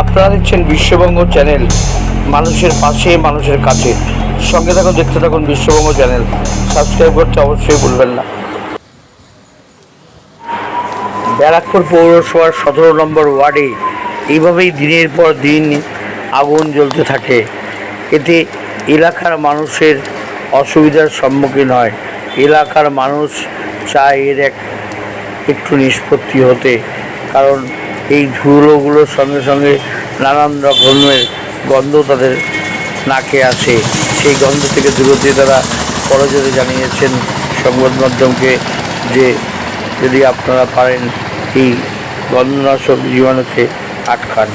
আপনারা দেখছেন বিশ্ববঙ্গ চ্যানেল, মানুষের পাশে, মানুষের কাছে। সঙ্গে থাকুন, দেখতে থাকুন বিশ্ববঙ্গ চ্যানেল। সাবস্ক্রাইব করতে অবশ্যই ভুলবেন না। ব্যারাকপুর পৌরসভার সতেরো নম্বর ওয়ার্ডে এইভাবেই দিনের পর দিন আগুন জ্বলতে থাকে। এতে এলাকার মানুষের অসুবিধার সম্মুখীন হয়। এলাকার মানুষ চায় এর এক একটু নিষ্পত্তি হতে, কারণ এই ধুলোগুলোর সঙ্গে সঙ্গে নানান রকমের গন্ধ তাদের নাকে আসে। সেই গন্ধ থেকে দূরতে তারা পরাজয় জানিয়েছেন সংবাদ মাধ্যমকে যে যদি আপনারা পারেন, এই গন্ধনাশক জীবাণুকে আটকান।